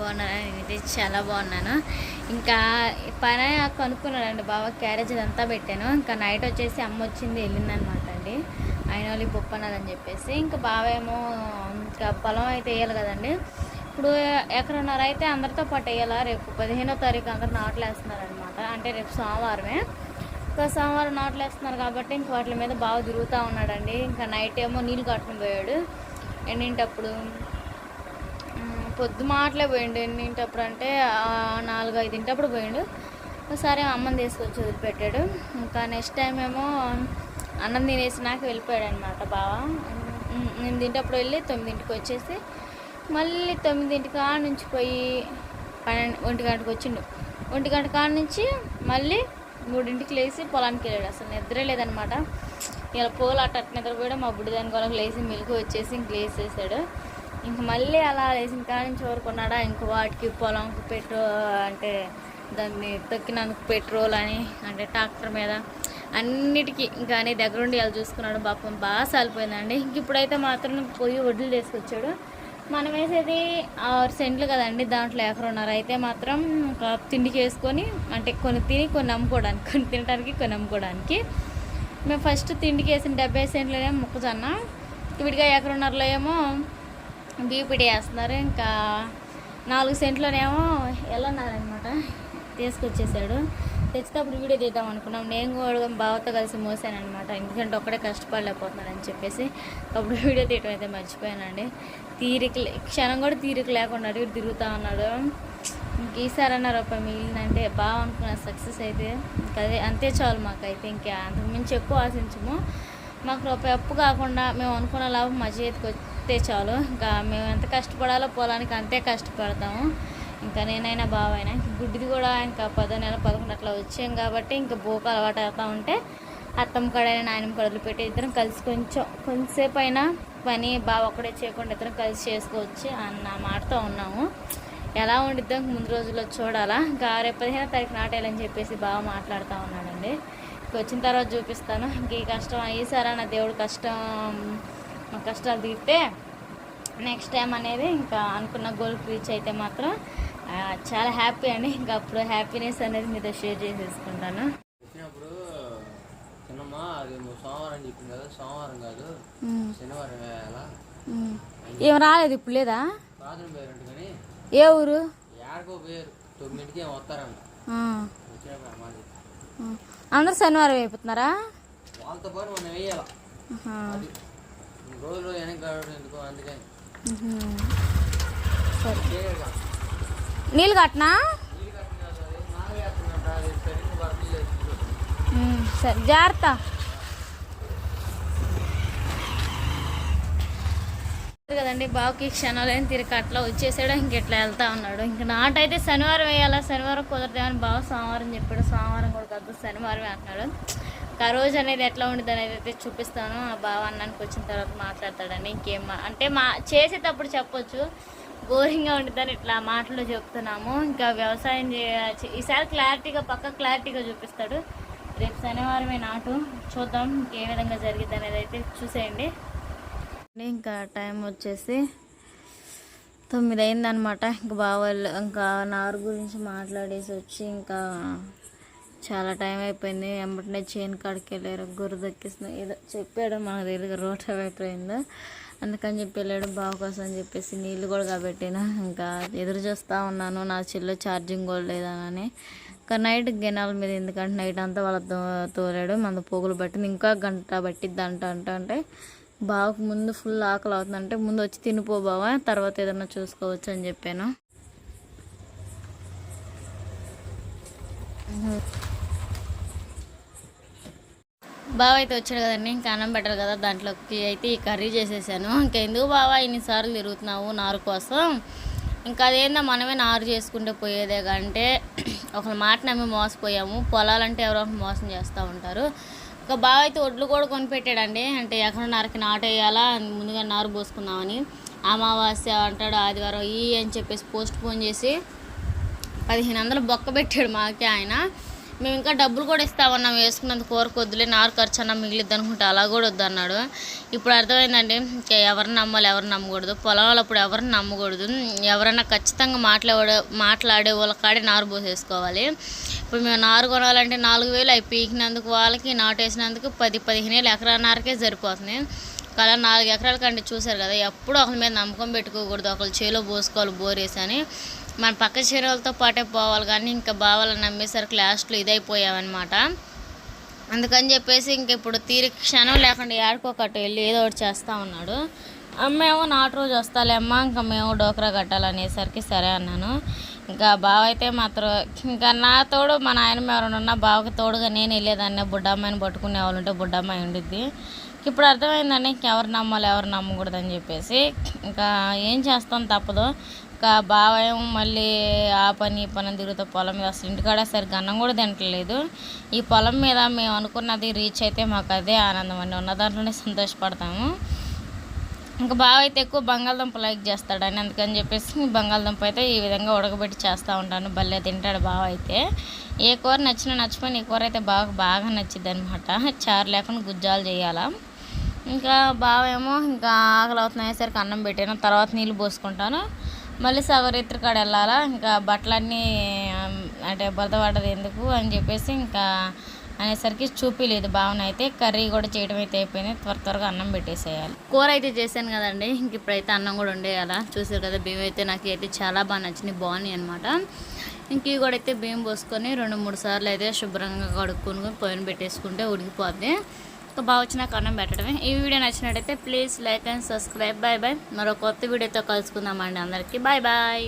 బాగున్నాను నేనైతే చాలా బాగున్నాను. ఇంకా పని కనుక్కున్నానండి బాబా క్యారేజ్ అంతా పెట్టాను. ఇంకా నైట్ వచ్చేసి అమ్మ వచ్చింది వెళ్ళిందనమాట అండి. ఆయన వాళ్ళు బొప్పన్నదని చెప్పేసి. ఇంకా బావ ఏమో ఇంకా పొలం అయితే వేయాలి కదండి. ఇప్పుడు ఎక్కడున్నారు అయితే అందరితో పాటు వేయాలా? రేపు పదిహేనో తారీఖు అందరు నాట్లు వేస్తున్నారనమాట. అంటే రేపు సోమవారమే. ఇంకా సోమవారం నాట్లు వేస్తున్నారు కాబట్టి ఇంక వాటి మీద బాగా తిరుగుతూ ఉన్నాడండి. ఇంకా నైట్ ఏమో నీళ్ళు కట్టుకుని పోయాడు. ఎండింటప్పుడు పొద్దు మాటలే పోయిండు. ఎన్నింటప్పుడు అంటే ఆ, నాలుగు ఐదింటప్పుడు పోయిండు. సరే అమ్మని తీసుకొచ్చి వదిలిపెట్టాడు. ఇంకా నెక్స్ట్ టైం ఏమో అన్నం తినేసినాక వెళ్ళిపోయాడు అనమాట బావ. ఎనిమిదింటప్పుడు వెళ్ళి తొమ్మిదింటికి వచ్చేసి మళ్ళీ తొమ్మిదింటి కాడ నుంచి పోయి పన్నెండు ఒంటి గంటకు వచ్చిండు. ఒంటి గంట కాడ నుంచి మళ్ళీ మూడింటికి లేచి పొలానికి వెళ్ళాడు. అసలు నిద్ర లేదనమాట ఇలా పోలు అట్ట అట్ట నిద్రపోయాడు. మా బుడ్డి దాని కొరకు లేచి మిల్క్ వచ్చేసి ఇంక లేచేసాడు ఇంక మళ్ళీ అలా లేచిన కాడ నుంచి ఊరుకున్నాడా ఇంక వాటికి పొలంకు పెట్రోల్ అంటే దాన్ని తొక్కినందుకు పెట్రోల్ అని అంటే ట్రాక్టర్ మీద అన్నిటికీ ఇంకా అనే దగ్గరుండి వాళ్ళు చూసుకున్నాడు. పాపం బాగా సాలిపోయిందండి. ఇంక ఇప్పుడైతే మాత్రం పోయి వడ్లు తీసుకొచ్చాడు. మనం వేసేది ఆరు సెంట్లు కదండి దాంట్లో ఎకరున్నారు. అయితే మాత్రం ఒక తిండికి వేసుకొని అంటే కొన్ని తిని కొన్ని అమ్ముకోవడానికి కొన్ని తినడానికి కొన్ని అమ్ముకోవడానికి మేము ఫస్ట్ తిండికి వేసిన డెబ్బై సెంట్లోనే మొక్కజొన్న విడిగా ఎకరున్నరలో ఏమో బీపీటీ వేస్తున్నారు. ఇంకా నాలుగు సెంట్లోనేమో వెళ్ళన్నారనమాట తీసుకొచ్చేసాడు. తెచ్చేటప్పుడు వీడియో తీద్దాం అనుకున్నాం. నేను కూడా బావతో కలిసి మోసానమాట ఎందుకంటే ఒక్కడే కష్టపడలేకపోతున్నాడని చెప్పేసి అప్పుడు వీడియో తీయటం అయితే మర్చిపోయానండి. తీరిక లే- క్షణం కూడా తీరిక లేకుండా అటు తిరుగుతా తిరుగుతూ ఉన్నాడు. ఇంక ఈసారన్నా రూపాయి మిగిలిందంటే బాగా అనుకున్న సక్సెస్ అయితే ఇంకా అదే అంతే చాలు మాకైతే. ఇంకా అంతకుమించి ఎక్కువ ఆశించము. మాకు రూపాయి అప్పు కాకుండా మేము అనుకున్న లాభం మా చేతికి వస్తే చాలు. ఇంకా మేము ఎంత కష్టపడాలో పొలానికి అంతే కష్టపడతాము. ఇంకా నేనైనా బావైనా ఇంక గుడ్డిది కూడా ఇంకా పదో నెల పదకొండు అట్లా వచ్చాం కాబట్టి ఇంకా బోకు అలవాటు అవుతూ ఉంటే అత్తమ్మ కడైనా నాయనమ్మ కడలు పెట్టి ఇద్దరం కలిసి కొంచెం కొంతసేపు అయినా పని బావ ఒక్కడే చేయకుండా ఇద్దరం కలిసి చేసుకోవచ్చు అన్న మాటతో ఉన్నాము. ఎలా ఉండిద్దాం ముందు రోజుల్లో చూడాలా. ఇంకా రేపు పదిహేను తారీఖు నాటేయాలని చెప్పేసి బాగా మాట్లాడుతూ ఉన్నాడండి. వచ్చిన తర్వాత చూపిస్తాను. ఇంక ఈ కష్టం ఈసారి నా దేవుడు కష్టం మా కష్టాలు తీరితే నెక్స్ట్ టైం అనేది ఇంకా అనుకున్న గోల్ రీచ్ అయితే మాత్రం చాలా హ్యాపీ అండి. ఇంకా అప్పుడు హ్యాపీనెస్ అనేది మీతో షేర్ చేసేసుకుంటాను. వచ్చినప్పుడు చిన్నమ్మ అది నువ్వు సోమవారం చెప్పింది కదా సోమవారం కాదు శనివారం వేయాలా ఏం రాలేదు ఇప్పుడు లేదా? ఏ ఊరు? ఏడకో ఏమో వస్తారంట. వచ్చినప్పుడు. అందరు శనివారం అయిపోతున్నారా? వాళ్ళతో పాటు మనం వేయాల? రోజులు ఎందుకో అందుకని. సరే. నీళ్ళు కట్టనా? నీళ్ళు కట్టిన కాదు అది నాలుగు వేస్తున్నట్ట అది సరిగ్గా పడలేదు ఉమ్, సరే జాగ్రత్త కదండి. బావుకి క్షణాలైన తిరిగి అట్లా వచ్చేసాడు ఇంకెట్లా వెళ్తా ఉన్నాడు. ఇంక నాటైతే శనివారం వేయాలా? శనివారం కుదరదేమని బావ సోమవారం చెప్పాడు. సోమవారం కూడా కాదు శనివారమే అంటున్నాడు. ఒక ఆ రోజు అనేది ఎట్లా ఉండదు అనేది అయితే చూపిస్తాను. ఆ బావ అన్నానికి వచ్చిన తర్వాత మాట్లాడతాడని ఇంకేం అంటే మా చేసేటప్పుడు చెప్పొచ్చు. బోరింగ్గా ఉండిద్దని ఇట్లా మాటలు చెప్తున్నాము. ఇంకా వ్యవసాయం చే ఈసారి క్లారిటీగా పక్క క్లారిటీగా చూపిస్తాడు. రేపు శనివారమే నాటు. చూద్దాం ఇంకే విధంగా జరిగిద్ది అనేది అయితే చూసేయండి. ఇంకా టైం వచ్చేసి తొమ్మిది అయిందనమాట ఇంకా బావాళ్ళు ఇంకా నారు గురించి మాట్లాడేసి వచ్చి ఇంకా చాలా టైం అయిపోయింది. వెంబటనే చేను కాడికి వెళ్ళారు గుర్రు దక్కిస్తున్నా ఏదో చెప్పాడు మనకు తెలియదు రోడ్ అయిపోయిందో. అందుకని చెప్పి వెళ్ళాడు. బావ కోసం అని చెప్పేసి నీళ్ళు కూడా కాబట్టిన. ఇంకా ఎదురు చూస్తూ ఉన్నాను. నా చెల్లో ఛార్జింగ్ కూడా లేదనని. ఇంకా నైట్ గెనాల మీద ఎందుకంటే నైట్ అంతా వాళ్ళ తో- తోలాడు. మన పోగులు పట్టింది. ఇంకా గంట పట్టిద్ది అంట అంట అంటే బావకు ముందు ఫుల్ ఆకలి అవుతుందంటే ముందు వచ్చి తినిపో బావా తర్వాత ఏదన్నా చూసుకోవచ్చు అని చెప్పాను. బావ అయితే వచ్చాడు కదండి ఇంకా అన్నం పెట్టాలి కదా దాంట్లోకి అయితే ఈ కర్రీ చేసేసాను. ఇంకా ఎందుకు ఇన్నిసార్లు తిరుగుతున్నావు నారు కోసం? ఇంకా అదేందో మనమే నారు చేసుకుంటే పోయేదే కంటే ఒక మాట నమ్మి మోసపోయాము. పొలాలంటే ఎవరో ఒకరు మోసం చేస్తూ ఉంటారు. ఒక బావ అయితే ఒడ్లు కూడా కొనిపెట్టాడండి. అంటే ఎక్కడ నాటు వేయాలా ముందుగా నారు పోసుకుందామని. అమావాస్య అంటాడు ఆదివారం ఈ అని చెప్పేసి పోస్ట్ పోన్ చేసి పదిహేను వందలు బొక్క పెట్టాడు మాకే ఆయన. మేము ఇంకా డబ్బులు కూడా ఇస్తామన్నాం వేసుకున్నంత కూర వద్దులే నారు ఖర్చు అన్న మిగిలిద్ది అనుకుంటే అలా కూడా వద్దన్నాడు. ఇప్పుడు అర్థమైందండి ఇంకా ఎవరిని నమ్మాలి ఎవరిని నమ్మకూడదు. పొలాలు అప్పుడు ఎవరిని నమ్మకూడదు. ఎవరైనా ఖచ్చితంగా మాట్లాడే మాట్లాడే వాళ్ళ కాడే నారు పోసేసుకోవాలి. ఇప్పుడు మేము నారు కొనాలంటే నాలుగు వేలు అవి పీకినందుకు వాళ్ళకి నాటు వేసినందుకు పది పదిహేను వేలు ఎకరా నారకే సరిపోతుంది. కదా నాలుగు ఎకరాల కంటే చూశారు కదా ఎప్పుడు ఒకరి మీద నమ్మకం పెట్టుకోకూడదు. ఒకరు చేలో పోసుకోవాలి బోరేసి అని. మన పక్క చీరలతో పాటే పోవాలి కానీ ఇంకా బావాలని నమ్మేసరికి లాస్ట్లో ఇదైపోయామన్నమాట అందుకని చెప్పేసి ఇంక ఇప్పుడు తీరి క్షణం లేకుండా ఏడుకోకట్టు వెళ్ళి ఏదో ఒకటి చేస్తూ ఉన్నాడు. అమ్మేమో నాటు రోజు వస్తాలేమ్మా ఇంకా మేము డోక్రా కట్టాలనేసరికి సరే అన్నాను. ఇంకా బావ అయితే మాత్రం ఇంకా నా తోడు మా ఆయన ఎవరైనా బావకి తోడుగా నేను వెళ్ళేదాన్ని బుడ్డమ్మాయిని పట్టుకునే వాళ్ళు ఉంటే బుడ్డమ్మాయి ఉండిద్ది. ఇప్పుడు అర్థమైందండి ఇంకెవరు నమ్మాలి ఎవరు నమ్మకూడదని చెప్పేసి. ఇంకా ఏం చేస్తాం తప్పదు. ఇంకా బావ ఏమో మళ్ళీ ఆ పని ఈ పని తిరుగుతా తిరుగుతూ పొలం మీద అసలు ఇంటికాడ సరిగ్గా అన్నం కూడా తింటలేదు ఈ పొలం మీద మేము అనుకున్నది రీచ్ అయితే మాకు అదే ఆనందం అండి. ఉన్న దాంట్లోనే సంతోషపడతాము. ఇంకా బావ అయితే ఎక్కువ బంగాళదుంప లైక్ చేస్తాడని అందుకని చెప్పేసి బంగాళదుంప అయితే ఈ విధంగా ఉడకబెట్టి చేస్తూ ఉంటాను. భలే తింటాడు బావ అయితే. ఏ కూర నచ్చినా నచ్చిపోయిన ఈ కూర అయితే బాగా బాగా నచ్చిద్ది అనమాట చారు లేకుండా గుజ్జాలు చేయాలా. ఇంకా బావ ఏమో ఇంకా ఆకలి అవుతున్నాయేసరికి అన్నం పెట్టాను. తర్వాత నీళ్ళు పోసుకుంటాను. మళ్ళీ సగరిత్రి కాడ వెళ్ళాలా? ఇంకా బట్టలన్నీ అంటే బురద పడ్డది ఎందుకు అని చెప్పేసి ఇంకా అనేసరికి చూపిలేదు భావన అయితే. కర్రీ కూడా చేయడం అయితే అయిపోయింది. త్వర త్వరగా అన్నం పెట్టేసేయాలి. కూర అయితే చేశాను కదండి. ఇంక ఇప్పుడైతే అన్నం కూడా ఉండేయాలా చూసారు కదా బియ్యం అయితే నాకు అయితే చాలా బాగా నచ్చింది బాగున్నాయి అనమాట ఇంక ఇవి కూడా అయితే బియ్యం పోసుకొని రెండు మూడు సార్లు అయితే శుభ్రంగా కడుక్కొని పోయిన పెట్టేసుకుంటే ఉడికిపోద్ది. ఇంకా బాగా వచ్చిన అన్నం పెట్టడమే. ఈ వీడియో నచ్చినట్టయితే please like and subscribe. Bye bye మరో కొత్త వీడియోతో కలుసుకుందామండి అందరికీ. Bye bye